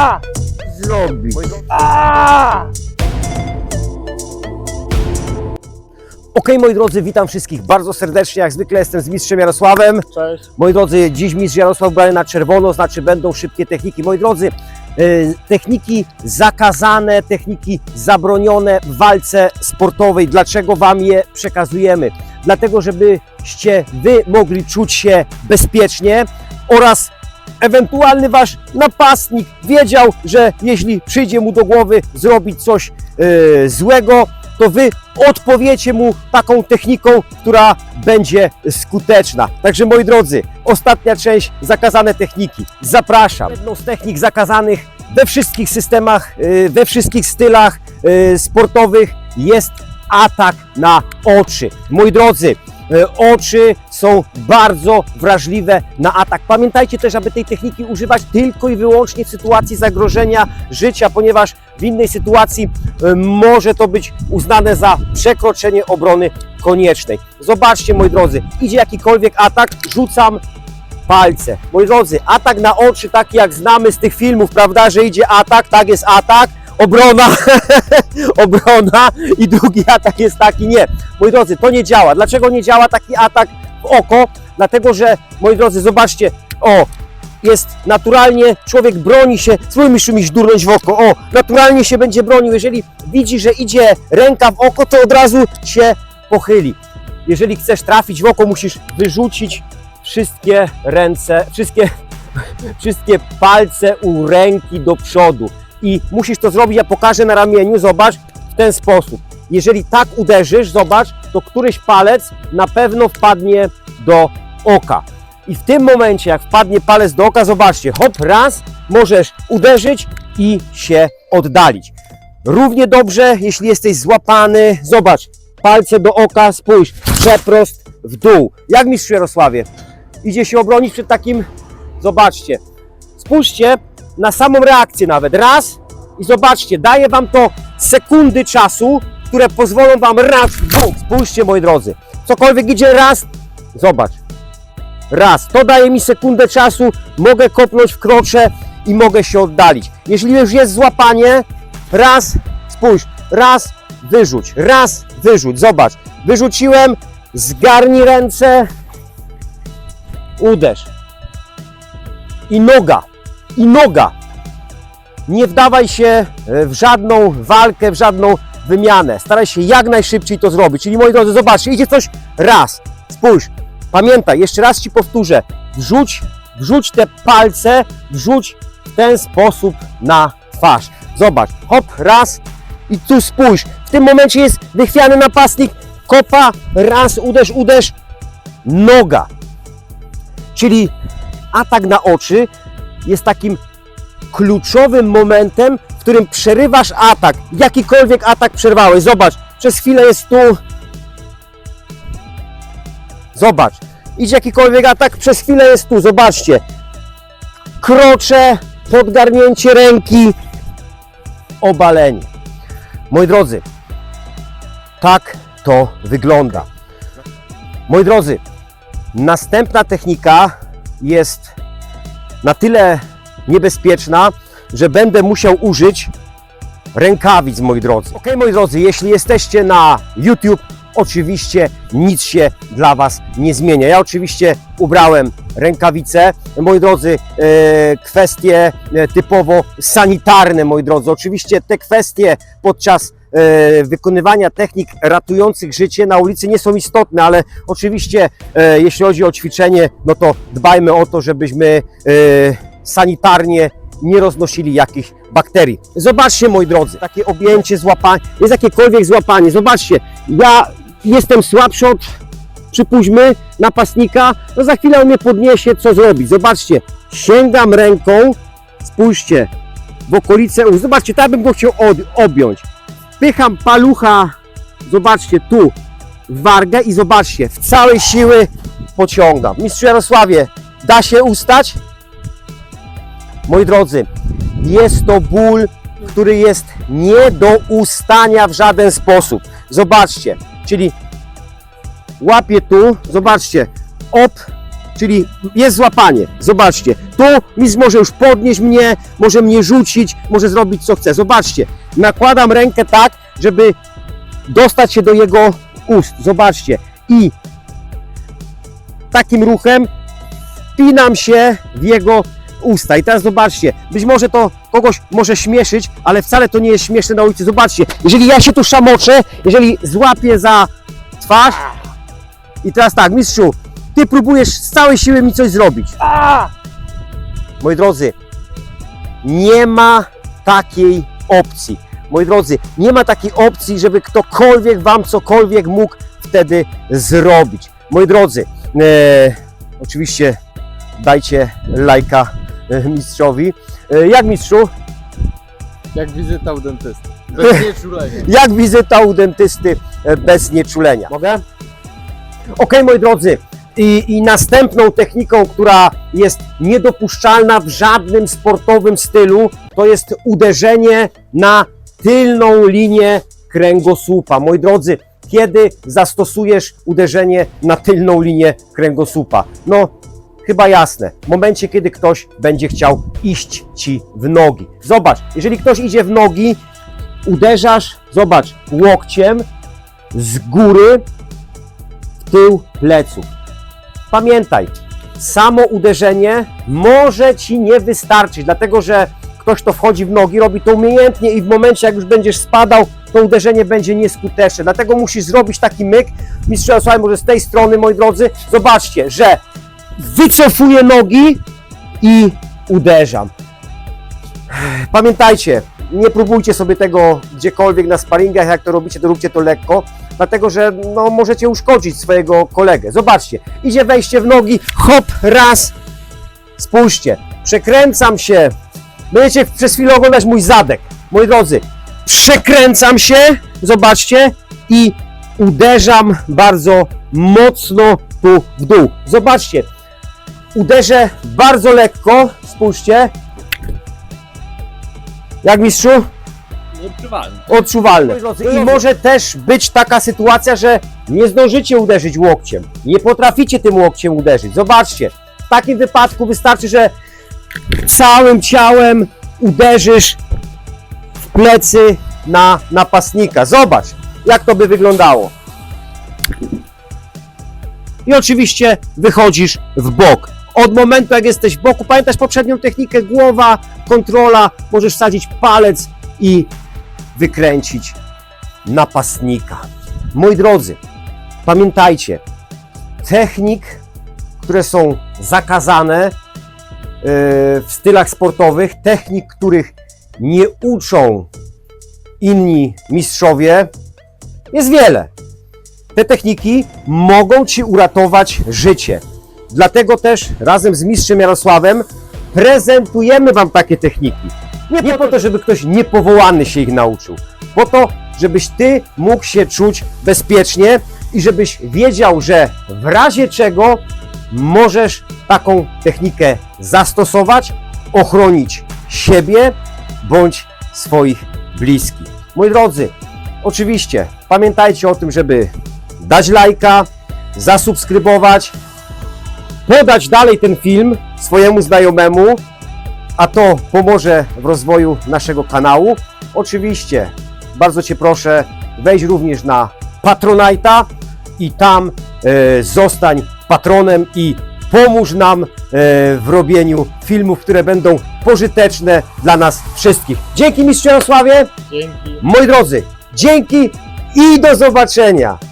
A! zrobić. A! Okej, moi drodzy, witam wszystkich bardzo serdecznie. Jak zwykle jestem z mistrzem Jarosławem. Cześć. Moi drodzy, dziś mistrz Jarosław brany na czerwono, znaczy będą szybkie techniki. Moi drodzy, e, techniki zakazane, techniki zabronione w walce sportowej. Dlaczego Wam je przekazujemy? Dlatego, żebyście Wy mogli czuć się bezpiecznie oraz ewentualny Wasz napastnik wiedział, że jeśli przyjdzie mu do głowy zrobić coś e, złego, to Wy odpowiecie mu taką techniką, która będzie skuteczna. Także moi drodzy, ostatnia część zakazane techniki. Zapraszam. Jedną z technik zakazanych we wszystkich systemach, y, we wszystkich stylach y, sportowych jest atak na oczy. Moi drodzy, oczy są bardzo wrażliwe na atak. Pamiętajcie też, aby tej techniki używać tylko i wyłącznie w sytuacji zagrożenia życia, ponieważ w innej sytuacji y, może to być uznane za przekroczenie obrony koniecznej. Zobaczcie, moi drodzy, idzie jakikolwiek atak, rzucam palce. Moi drodzy, atak na oczy, taki jak znamy z tych filmów, prawda, że idzie atak, tak jest atak, obrona, obrona i drugi atak jest taki, nie. Moi drodzy, to nie działa. Dlaczego nie działa taki atak w oko? Dlatego, że, moi drodzy, zobaczcie, o, jest naturalnie, człowiek broni się, spróbuj mi szumić durnąć w oko, o, naturalnie się będzie bronił, jeżeli widzi, że idzie ręka w oko, to od razu się pochyli. Jeżeli chcesz trafić w oko, musisz wyrzucić wszystkie ręce, wszystkie, wszystkie palce u ręki do przodu. I musisz to zrobić, ja pokażę na ramieniu, zobacz, w ten sposób. Jeżeli tak uderzysz, zobacz, to któryś palec na pewno wpadnie do oka. I w tym momencie, jak wpadnie palec do oka, zobaczcie, hop, raz, możesz uderzyć i się oddalić. Równie dobrze, jeśli jesteś złapany, zobacz, palce do oka, spójrz, przeprost w dół. Jak mistrz Jarosławie? Idzie się obronić przed takim, zobaczcie, spójrzcie na samą reakcję nawet, raz i zobaczcie, daje Wam to sekundy czasu, które pozwolą Wam raz, bum, spójrzcie moi drodzy, cokolwiek idzie raz, zobacz, raz, to daje mi sekundę czasu, mogę kopnąć w krocze i mogę się oddalić. Jeśli już jest złapanie, raz, spójrz, raz, wyrzuć, raz, wyrzuć, zobacz, wyrzuciłem, zgarnij ręce, uderz. I noga, i noga. Nie wdawaj się e, w żadną walkę, w żadną wymianę. Staraj się jak najszybciej to zrobić. Czyli moi drodzy, zobaczcie, idzie coś raz. Spójrz, pamiętaj, jeszcze raz Ci powtórzę. Wrzuć, wrzuć te palce, wrzuć w ten sposób na twarz. Zobacz, hop, raz i tu spójrz. W tym momencie jest wychwiany napastnik, kopa, raz, uderz, uderz, noga. Czyli atak na oczy jest takim kluczowym momentem, w którym przerywasz atak. Jakikolwiek atak przerwałeś. Zobacz, przez chwilę jest tu. Zobacz, idzie jakikolwiek atak, przez chwilę jest tu. Zobaczcie. Krocze, podgarnięcie ręki, obalenie. Moi drodzy, tak to wygląda. Moi drodzy, Następna technika jest na tyle niebezpieczna, że będę musiał użyć rękawic, moi drodzy. Ok, moi drodzy, jeśli jesteście na YouTube, oczywiście nic się dla Was nie zmienia. Ja oczywiście ubrałem rękawice. Moi drodzy, e, kwestie e, typowo sanitarne, moi drodzy. Oczywiście te kwestie podczas wykonywania technik ratujących życie na ulicy nie są istotne, ale oczywiście e, jeśli chodzi o ćwiczenie, no to dbajmy o to, żebyśmy e, sanitarnie nie roznosili jakichś bakterii. Zobaczcie, moi drodzy, takie objęcie, złapanie, jest jakiekolwiek złapanie. Zobaczcie, ja jestem słabszy od, przypuśćmy, napastnika, no za chwilę on mnie podniesie, co zrobić? Zobaczcie, sięgam ręką, spójrzcie, w okolice. Zobaczcie, tak bym go chciał objąć. Pycham palucha, zobaczcie, tu, wargę i zobaczcie, w całej siły pociągam. Mistrzu Jarosławie, da się ustać? Moi drodzy, jest to ból, który jest nie do ustania w żaden sposób. Zobaczcie, czyli łapię tu, zobaczcie, op, Czyli jest złapanie. Zobaczcie. Tu mistrz może już podnieść mnie, może mnie rzucić, może zrobić co chce. Zobaczcie. Nakładam rękę tak, żeby dostać się do jego ust. Zobaczcie. I takim ruchem wpinam się w jego usta. I teraz zobaczcie, być może to kogoś może śmieszyć, ale wcale to nie jest śmieszne na ulicy. Zobaczcie, jeżeli ja się tu szamoczę, jeżeli złapię za twarz i teraz tak, mistrzu, ty próbujesz z całej siły mi coś zrobić. Moi drodzy, nie ma takiej opcji. Moi drodzy, nie ma takiej opcji, żeby ktokolwiek wam cokolwiek mógł wtedy zrobić. Moi drodzy, e, oczywiście dajcie lajka e, mistrzowi. E, jak mistrzu? Jak wizyta u dentysty. Bez nieczulenia. Jak wizyta u dentysty e, bez nieczulenia. Mogę? Ok, moi drodzy. I, I następną techniką, która jest niedopuszczalna w żadnym sportowym stylu, to jest uderzenie na tylną linię kręgosłupa. Moi drodzy, kiedy zastosujesz uderzenie na tylną linię kręgosłupa? No, chyba jasne. W momencie, kiedy ktoś będzie chciał iść ci w nogi. Zobacz, jeżeli ktoś idzie w nogi, uderzasz, zobacz, łokciem z góry w tył pleców. Pamiętaj, samo uderzenie może ci nie wystarczyć, dlatego że ktoś, kto wchodzi w nogi, robi to umiejętnie i w momencie, jak już będziesz spadał, to uderzenie będzie nieskuteczne. Dlatego musisz zrobić taki myk. Mistrz Jarosław, może z tej strony, moi drodzy, zobaczcie, że wycofuję nogi i uderzam. Pamiętajcie, nie próbujcie sobie tego gdziekolwiek na sparingach, jak to robicie, to róbcie to lekko, dlatego że no, możecie uszkodzić swojego kolegę. Zobaczcie, idzie wejście w nogi, hop, raz, spójrzcie, przekręcam się, będziecie przez chwilę oglądać mój zadek, moi drodzy, przekręcam się, zobaczcie, i uderzam bardzo mocno tu w dół. Zobaczcie, uderzę bardzo lekko, spójrzcie, jak mistrzu? Nieodczuwalny. Odczuwalne. I może też być taka sytuacja, że nie zdążycie uderzyć łokciem. Nie potraficie tym łokciem uderzyć. Zobaczcie, w takim wypadku wystarczy, że całym ciałem uderzysz w plecy na napastnika. Zobacz, jak to by wyglądało. I oczywiście wychodzisz w bok. Od momentu, jak jesteś w boku, pamiętasz poprzednią technikę, głowa, kontrola, możesz wsadzić palec i wykręcić napastnika. Moi drodzy, pamiętajcie, technik, które są zakazane yy, w stylach sportowych, technik, których nie uczą inni mistrzowie, jest wiele. Te techniki mogą Ci uratować życie. Dlatego też razem z mistrzem Jarosławem prezentujemy Wam takie techniki. Nie, nie po to, żeby ktoś niepowołany się ich nauczył. Po to, żebyś Ty mógł się czuć bezpiecznie i żebyś wiedział, że w razie czego możesz taką technikę zastosować, ochronić siebie bądź swoich bliskich. Moi drodzy, oczywiście pamiętajcie o tym, żeby dać lajka, zasubskrybować, podać dalej ten film swojemu znajomemu, a to pomoże w rozwoju naszego kanału. Oczywiście bardzo Cię proszę, wejdź również na Patronite'a i tam e, zostań patronem i pomóż nam e, w robieniu filmów, które będą pożyteczne dla nas wszystkich. Dzięki Mistrzu Jarosławie, Dzięki. moi drodzy, dzięki i do zobaczenia.